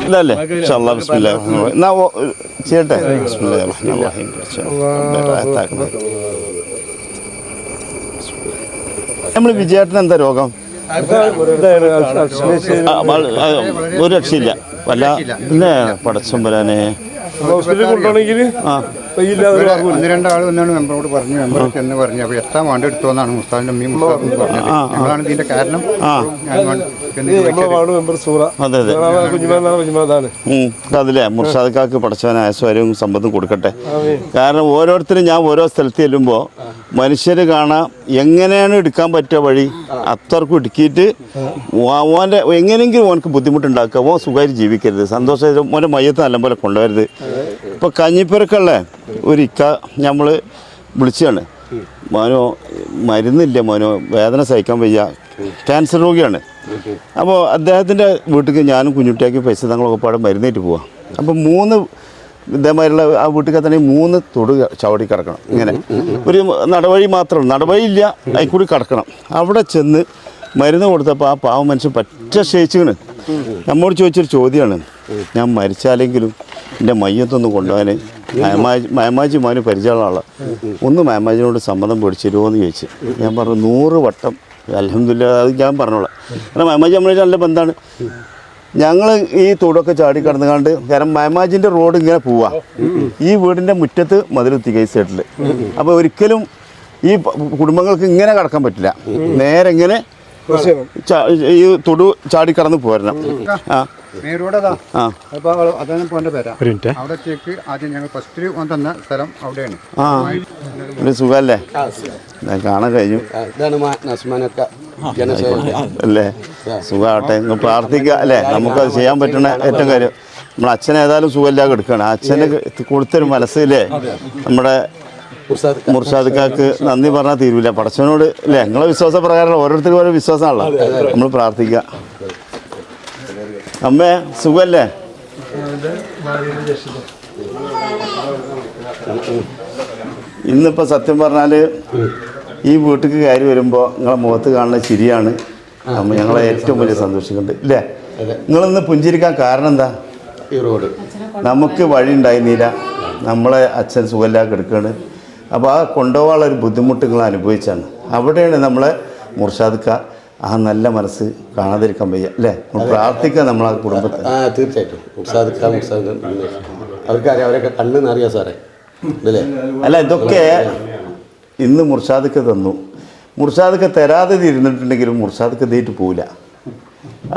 ഇല്ലല്ലേ ഇൻഷാല്ലാ ബിസ്മില്ലാ എന്നാ ചെയ്യട്ടെ? ബിസ്മില്ലാ റഹ്മാൻ റഹീം. നമ്മൾ വിജയേട്ടൻ എന്താ രോഗം? ഒരു രക്ഷയില്ല. വല്ല പിന്നെ പടച്ചം വരാനേ. ഹോസ്പിറ്റലിൽ കൊണ്ടുപോകണമെങ്കിൽ ആ. ഒന്ന് രണ്ടാൾ വന്നാണ് മെമ്പറോട് പറഞ്ഞു. മെമ്പർക്ക് എന്ന് പറഞ്ഞു അപ്പോൾ എത്താൻ വേണ്ടി എടുത്തോന്നാണ് മുസ്താദിന്റെ അമ്മയും മുസ്താദും പറഞ്ഞത്. ഞങ്ങളാണ് ഇതിന്റെ കാരണം. ആ. ഞാൻ വേണ്ട- എന്ന് നമ്മളെ ചോദിച്ചത്. വാർഡ് മെമ്പർ സൂറ. അതെ അതെ. കുഞ്ഞുമാനാണ് കുഞ്ഞുമാതാണ് ഉം. അതിലെ മുർഷാദക്കാർക്ക് പഠിച്ചവനായ ഐശ്വര്യവും സമ്പത്തും കൊടുക്കട്ടെ. കാരണം ഓരോരുത്തരും ഞാൻ ഓരോ സ്ഥലത്ത് ചെല്ലുമ്പോൾ മനുഷ്യർ കാണാൻ എങ്ങനെയാണ് എടുക്കാൻ പറ്റുക വഴി അത്രക്കും ഇടുക്കിയിട്ട് ഓന്റെ എങ്ങനെയെങ്കിലും ഓനക്ക് ബുദ്ധിമുട്ടുണ്ടാക്കുക. ഓൻ സുഖമായിട്ട് ജീവിക്കരുത്. സന്തോഷം ഓന്റെ മയ്യത്ത് നല്ലപോലെ കൊണ്ടുവരരുത്. ഇപ്പോൾ കഞ്ഞിപ്പുരക്കുള്ള ഒരു ഇക്ക നമ്മൾ വിളിച്ചാണ്. മോനോ മരുന്നില്ല മോനോ വേദന സഹിക്കാൻ വയ്യ. ക്യാൻസർ രോഗിയാണ്. അപ്പോൾ അദ്ദേഹത്തിന്റെ വീട്ടിലേക്ക് ഞാനും കുഞ്ഞുട്ടിയാക്കി പൈസ തങ്ങളൊക്കെ പാടെ മരുന്നേറ്റ് പോവാം. അപ്പോൾ മൂന്ന് ഇതേമാതിരിയുള്ള ആ വീട്ടിൽ തന്നെ മൂന്ന് തൊടു ചവടി കിടക്കണം. ഇങ്ങനെ. ഒരു നടവഴി മാത്രം. നടവഴി ഇല്ല അതിൽ കൂടി കിടക്കണം. അവിടെ ചെന്ന് മരുന്ന് കൊടുത്തപ്പോൾ ആ പാവം മനുഷ്യൻ പറ്റ ക്ഷയിച്ചിക്കണ് നമ്മോട് ചോദിച്ചൊരു ചോദ്യമാണ്. ഞാൻ മരിച്ചാലെങ്കിലും എന്റെ മയ്യത്തൊന്ന് കൊണ്ടുപോകാൻ മയമാജി മയമാജി മോന് പരിചയമുള്ള ആളാണ് ഒന്ന് മയമാജിനോട് സമ്മതം പിടിച്ചിരുമോ എന്ന് ചോദിച്ചു. ഞാൻ പറഞ്ഞു നൂറ് വട്ടം. അലഹമില്ല അത് ഞാൻ പറഞ്ഞോളാം. കാരണം മയമാജി നമ്മളെ നല്ല ബന്ധമാണ് ഞങ്ങൾ ഈ തോടൊക്കെ ചാടി കടന്നുകാണ്ട് കാരണം മയമാജിന്റെ റോഡ് ഇങ്ങനെ പോവാ. ഈ വീടിന്റെ മുറ്റത്ത് മതിലെത്തി കൈ സൈഡിൽ അപ്പോൾ ഒരിക്കലും ഈ കുടുംബങ്ങൾക്ക് ഇങ്ങനെ കടക്കാൻ പറ്റില്ല. നേരെ ഇങ്ങനെ ഈ തൊടു ചാടി കടന്ന് പോരണം ആ. അതാ ഒരു കാണാൻ കഴിഞ്ഞു. അല്ലേ? പ്രാർത്ഥിക്കുക അല്ലേ? നമുക്കത് ചെയ്യാൻ പറ്റുന്ന ഏറ്റവും കാര്യം. നമ്മുടെ അച്ഛൻ ഏതായാലും സുഖമില്ലാതെ എടുക്കുകയാണ്. ആ അച്ഛന് കൊടുത്തൊരു മനസ്സിലേ നമ്മുടെ മുർഷാദക്കാക്ക് നന്ദി പറഞ്ഞാൽ തീരുവില്ല പടച്ചവനോട് അല്ലേ ഞങ്ങളെ വിശ്വാസ പ്രകാരമുള്ള ഓരോരുത്തർക്കും ഓരോ വിശ്വാസമാണല്ലോ. നമ്മൾ പ്രാർത്ഥിക്കുക അമ്മേ സുഖമല്ലേ ഇന്നിപ്പോൾ സത്യം പറഞ്ഞാൽ ഈ വീട്ടിലേക്ക് കയറി വരുമ്പോൾ നിങ്ങളെ മുഖത്ത് കാണുന്ന ശരിയാണ് അമ്മ ഞങ്ങളെ ഏറ്റവും വലിയ സന്തോഷിക്കുന്നുണ്ട് ഇല്ലേ നിങ്ങളിന്ന് പുഞ്ചിരിക്കാൻ കാരണം എന്താ? ഈ റോഡ്. നമുക്ക് വഴി ഉണ്ടായിരുന്നില്ല. നമ്മളെ അച്ഛൻ സുഖമില്ലാതെ കിടക്കുകയാണ് അപ്പോൾ ആ കൊണ്ടുപോകാനുള്ള ഒരു ബുദ്ധിമുട്ടുകൾ അനുഭവിച്ചാണ്. അവിടെയാണ് നമ്മളെ മുർഷാദ്ക്ക ആ നല്ല മനസ്സ് കാണാതിരിക്കാൻ വയ്യ അല്ലേ? പ്രാർത്ഥിക്കുക നമ്മൾ കുടുംബത്തെ. ആ തീർച്ചയായിട്ടും. അവർക്കറിയാം അവരൊക്കെ കണ്ണ് നിറയാ സാറേ. അല്ല ഇതൊക്കെ ഇന്ന് മുർഷാദ്ക്ക് തന്നു. മുർഷാദ്ക്ക് തരാതെ ഇരുന്നിട്ടുണ്ടെങ്കിലും മുർഷാദ്ക്ക് തീറ്റ് പോവില്ല.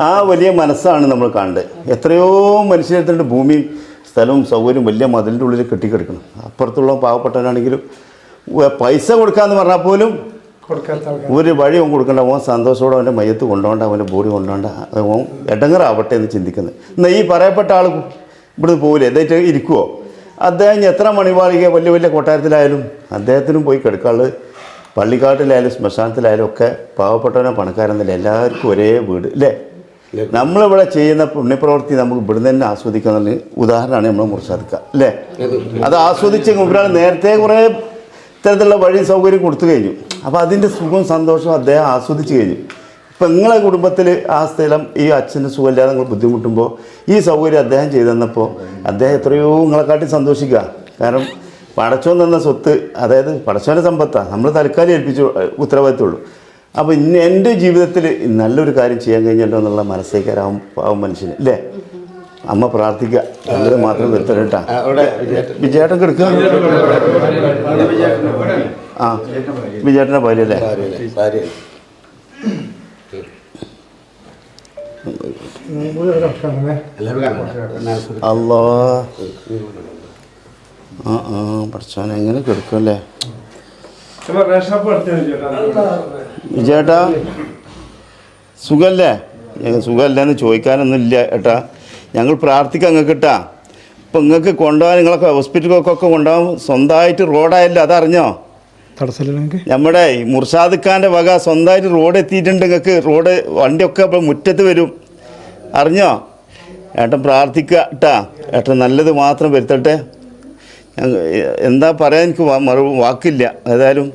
ആ വലിയ മനസ്സാണ് നമ്മൾ കണ്ടത് എത്രയോ മനുഷ്യരെടുത്തുണ്ട് ഭൂമിയും സ്ഥലവും സൗകര്യവും വലിയ മതിലിന്റെ ഉള്ളിൽ കെട്ടിക്കിടക്കണം. അപ്പുറത്തുള്ള പാവപ്പെട്ടവനാണെങ്കിലും പൈസ കൊടുക്കാന്ന് പറഞ്ഞാൽ പോലും ഒരു വഴി അവൻ കൊടുക്കണ്ട. ഓൻ സന്തോഷത്തോടെ അവന്റെ മയ്യത്ത് കൊണ്ടുപോകണ്ട അവന്റെ ബോഡി കൊണ്ടുപോകണ്ട ഓൻ ഇടങ്ങറാവട്ടെ എന്ന് ചിന്തിക്കുന്നത് എന്നാൽ ഈ പറയപ്പെട്ട ആൾ ഇവിടെ പോകില്ല ഇതായിട്ട് ഇരിക്കുമോ അദ്ദേഹം എത്ര മണിവാളിക വലിയ വലിയ കൊട്ടാരത്തിലായാലും അദ്ദേഹത്തിനും പോയി കിടക്കാൾ പള്ളിക്കാട്ടിലായാലും ശ്മശാനത്തിലായാലും ഒക്കെ പാവപ്പെട്ടവനോ പണക്കാരെന്നില്ല? എല്ലാവർക്കും ഒരേ വീട് അല്ലേ? നമ്മളിവിടെ ചെയ്യുന്ന പുണ്യപ്രവൃത്തി നമുക്ക് ഇവിടുന്ന് തന്നെ ആസ്വദിക്കുന്ന ഉദാഹരണമാണ് നമ്മൾ മുറിച്ചെടുക്കുക അല്ലേ? അത് ആസ്വദിച്ച് മുമ്പിലാണ് നേരത്തെ കുറേ ഇത്തരത്തിലുള്ള വഴി സൗകര്യം കൊടുത്തു കഴിഞ്ഞു. അപ്പോൾ അതിന്റെ സുഖവും സന്തോഷവും അദ്ദേഹം ആസ്വദിച്ച് കഴിഞ്ഞു. ഇപ്പം നിങ്ങളെ കുടുംബത്തിൽ ആ സ്ഥലം ഈ അച്ഛന്റെ സുഖമില്ലാതെ നിങ്ങൾ ബുദ്ധിമുട്ടുമ്പോൾ ഈ സൗകര്യം അദ്ദേഹം ചെയ്തു തന്നപ്പോൾ അദ്ദേഹം എത്രയോ നിങ്ങളെക്കാട്ടി സന്തോഷിക്കുക. കാരണം പടച്ചോൻ തന്ന സ്വത്ത് അതായത് പടച്ചോന്റെ സമ്പത്താണ് നമ്മൾ തൽക്കാലം ഏൽപ്പിച്ചു ഉത്തരവാദിത്തമുള്ളൂ അപ്പോൾ ഇന്ന് എന്റെ ജീവിതത്തിൽ നല്ലൊരു കാര്യം ചെയ്യാൻ കഴിഞ്ഞല്ലോ എന്നുള്ള മനസ്സേക്കാരാവും ആവും മനുഷ്യന് അല്ലേ? അമ്മ പ്രാർത്ഥിക്കുക നല്ലത് മാത്രം വരുത്തണം കേട്ടാ. അവിടെ വിജയേട്ടൻ. കെടുക്കുക ആ വിജയേട്ടന്റെ ഭാര്യ അല്ലേ? അല്ലോ? ആ ആ പഠിച്ചോനെ എങ്ങനെ കിടക്കുമല്ലേ വിജയേട്ടാ സുഖല്ലേ? ഞങ്ങൾ സുഖമല്ലെന്ന് ചോദിക്കാനൊന്നും ഇല്ല ഏട്ടാ. ഞങ്ങൾ പ്രാർത്ഥിക്കാം നിങ്ങൾക്ക് കേട്ടാ ഇപ്പം നിങ്ങൾക്ക് കൊണ്ടുപോകാൻ നിങ്ങളൊക്കെ ഹോസ്പിറ്റലിലേക്കൊക്കെ കൊണ്ടുപോകാൻ സ്വന്തമായിട്ട് റോഡായല്ലോ അതറിഞ്ഞോ? നമ്മുടെ മുർഷാദ് ഖാന്റെ വക സ്വന്തമായിട്ട് റോഡ് എത്തിയിട്ടുണ്ട് നിങ്ങൾക്ക് റോഡ് വണ്ടിയൊക്കെ അപ്പോൾ മുറ്റത്ത് വരും. അറിഞ്ഞോ? ഏട്ടൻ പ്രാർത്ഥിക്കുക കേട്ടാ ഏട്ടൻ നല്ലത് മാത്രം വരുത്തട്ടെ. എന്താ പറയാൻ എനിക്ക് മറു വാക്കില്ല. ഏതായാലും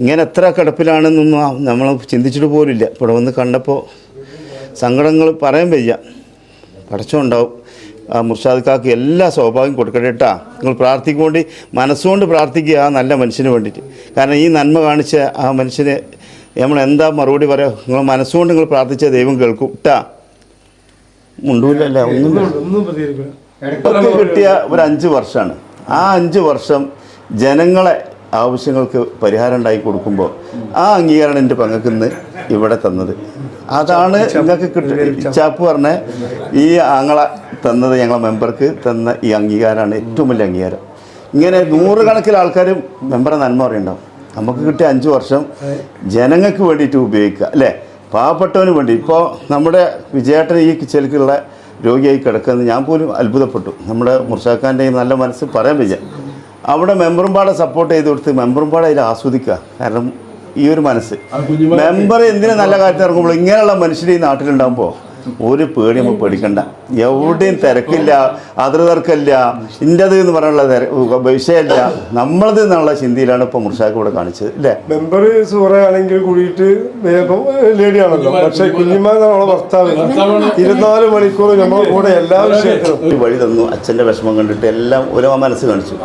ഇങ്ങനെ എത്ര കിടപ്പിലാണെന്നൊന്നും നമ്മൾ ചിന്തിച്ചിട്ട് പോലില്ല ഇവിടെ വന്ന് കണ്ടപ്പോൾ സങ്കടങ്ങൾ പറയാൻ വയ്യ. പടച്ചുണ്ടാവും ആ മുർഷാദ് കാക്ക് എല്ലാ സൗഭാഗ്യം കൊടുക്കട്ടെ കേട്ടാ നിങ്ങൾ പ്രാർത്ഥിക്കൊണ്ട് മനസ്സുകൊണ്ട് പ്രാർത്ഥിക്കുക ആ നല്ല മനുഷ്യന് വേണ്ടിയിട്ട്. കാരണം ഈ നന്മ കാണിച്ച ആ മനുഷ്യനെ നമ്മൾ എന്താ മറുപടി പറയാം? നിങ്ങൾ മനസ്സുകൊണ്ട് നിങ്ങൾ പ്രാർത്ഥിച്ച ദൈവം കേൾക്കും കേട്ടാ മുണ്ടൂലല്ല? ഒന്നും കിട്ടിയ ഒരു അഞ്ച് വർഷമാണ് ആ അഞ്ച് വർഷം ജനങ്ങളെ ആവശ്യങ്ങൾക്ക് പരിഹാരം ഉണ്ടാക്കി കൊടുക്കുമ്പോൾ ആ അംഗീകാരം എന്റെ പങ്കക്കുന്ന് ഇവിടെ തന്നത്. അതാണ് നിങ്ങൾക്ക് കിട്ടുക ചാപ്പ് പറഞ്ഞ ഈ ആങ്ങളെ തന്നത് ഞങ്ങളെ മെമ്പർക്ക് തന്ന ഈ അംഗീകാരമാണ് ഏറ്റവും വലിയ അംഗീകാരം. ഇങ്ങനെ നൂറുകണക്കിന് ആൾക്കാരും മെമ്പറെ നന്മ പറയുണ്ടാവും നമുക്ക് കിട്ടിയ അഞ്ച് വർഷം ജനങ്ങൾക്ക് വേണ്ടിയിട്ട് ഉപയോഗിക്കുക അല്ലേ? പാവപ്പെട്ടവന് വേണ്ടി. ഇപ്പോൾ നമ്മുടെ വിജയേട്ടൻ ഈ കിച്ചലിക്കുള്ള രോഗിയായി കിടക്കുന്നത് ഞാൻ പോലും അത്ഭുതപ്പെട്ടു. നമ്മുടെ മുർഷാഖാന്റെ നല്ല മനസ്സ് പറയാൻ വയ്യ. അവിടെ മെമ്പറും പാടെ സപ്പോർട്ട് ചെയ്ത് കൊടുത്ത് മെമ്പറും പാടെ അതിൽ ആസ്വദിക്കുക. കാരണം ഈ ഒരു മനസ്സ്. മെമ്പർ എന്തിനു നല്ല കാര്യത്തിൽ ഇറങ്ങുമ്പോൾ? ഇങ്ങനെയുള്ള മനുഷ്യർ ഈ നാട്ടിലുണ്ടാകുമ്പോൾ ഒരു പേടി നമ്മൾ പേടിക്കണ്ട. എവിടെയും തിരക്കില്ല അതിർതർക്കല്ല ഇന്റത് എന്ന് പറയാനുള്ള വിഷയമല്ല നമ്മളത് എന്നുള്ള ചിന്തയിലാണ് ഇപ്പോൾ മുർഷാഖ് ഇവിടെ കാണിച്ചത് അല്ലേ? മെമ്പർ സൂറയാണെങ്കിൽ കൂടിയിട്ട് ഇപ്പം ലേഡിയാണല്ലോ പക്ഷെ നമ്മളെ ഭർത്താവ് ഇരുപത്തിനാല് മണിക്കൂർ നമ്മളെ കൂടെ എല്ലാ വിഷയത്തിലും. വഴി തന്നു. അച്ഛന്റെ വിഷമം കണ്ടിട്ട് എല്ലാം ഒരു മനസ്സ് കാണിച്ചു.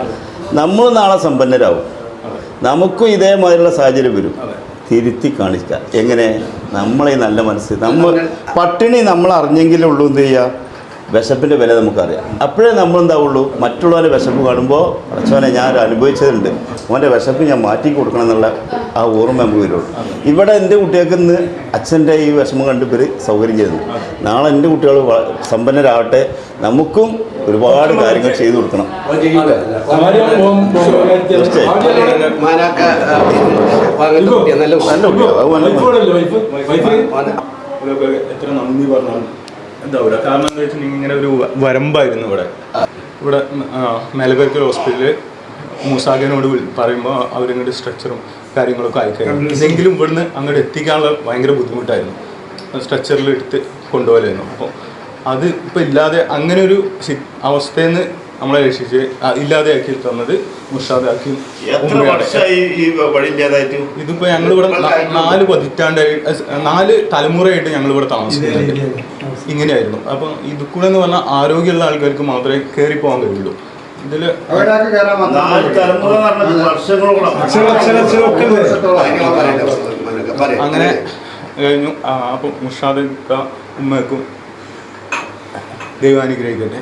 നമ്മൾ നാളെ സമ്പന്നരാകും നമുക്കും ഇതേമാതിരിയുള്ള സാഹചര്യം വരും. തിരുത്തി കാണിക്കുക എങ്ങനെ? നമ്മളെ നല്ല മനസ്സ്. നമ്മൾ പട്ടിണി നമ്മൾ അറിഞ്ഞെങ്കിലേ ഉള്ളൂ എന്ത് ചെയ്യുക വിശപ്പിന്റെ വില നമുക്കറിയാം. അപ്പോഴേ നമ്മൾ എന്താവുള്ളൂ? മറ്റുള്ളവരെ വിശപ്പ് കാണുമ്പോൾ അച്ഛനെ ഞാൻ അനുഭവിച്ചതുണ്ട്. അവന്റെ വിശപ്പ് ഞാൻ മാറ്റി കൊടുക്കണം എന്നുള്ള ആ ഓർമ്മ നമുക്ക് വരുള്ളൂ ഇവിടെ എന്റെ കുട്ടികൾക്ക് ഇന്ന് അച്ഛന്റെ ഈ വിഷമം കണ്ട് ഇവർ സൗകര്യം ചെയ്തു. നാളെ എന്റെ കുട്ടികൾ സമ്പന്നരാകട്ടെ. സമ്പന്നരാവട്ടെ നമുക്കും ഒരുപാട് കാര്യങ്ങൾ ചെയ്തു കൊടുക്കണം. എത്ര നന്ദി പറഞ്ഞു എന്താ പറയുക കാരണം എന്താ വെച്ചിട്ടുണ്ടെങ്കിൽ ഇങ്ങനെ ഒരു വരമ്പായിരുന്നു ഇവിടെ ഇവിടെ മേലപ്പേർക്കൽ ഹോസ്പിറ്റലിൽ മൂസാഖിനോട് പറയുമ്പോൾ അവരിങ്ങോട്ട് സ്ട്രക്ചറും കാര്യങ്ങളൊക്കെ അയക്കായിരുന്നു ഇതെങ്കിലും ഇവിടുന്ന് അങ്ങോട്ട് എത്തിക്കാനുള്ള ഭയങ്കര ബുദ്ധിമുട്ടായിരുന്നു. സ്ട്രക്ചറിൽ എടുത്ത് കൊണ്ടുപോകലായിരുന്നു. അപ്പോൾ അത് ഇപ്പം ഇല്ലാതെ അങ്ങനെ ഒരു അവസ്ഥയെന്ന് അവസ്ഥയിൽ നിന്ന് നമ്മളെ രക്ഷിച്ച് ഇല്ലാതെ ഇല്ലാതെയാക്കി തന്നത് മുഷാദാക്കി ഇതിപ്പോ ഞങ്ങൾ ഇവിടെ നാല് പതിറ്റാണ്ടായി നാല് തലമുറയായിട്ട് ഞങ്ങൾ ഇവിടെ താമസിക്കുന്നുണ്ട്. ഇങ്ങനെയായിരുന്നു അപ്പം ഇത്. കൂടെ എന്ന് പറഞ്ഞാൽ ആരോഗ്യമുള്ള ആൾക്കാർക്ക് മാത്രമേ കയറി പോകാൻ കഴിയുള്ളൂ. ഇതിൽ നാല് തലമുറ വർഷങ്ങളോളം അങ്ങനെ കഴിഞ്ഞു. അപ്പം മുഷാദ് ഉമ്മക്കും ദൈവാനുഗ്രഹിക്കട്ടെ.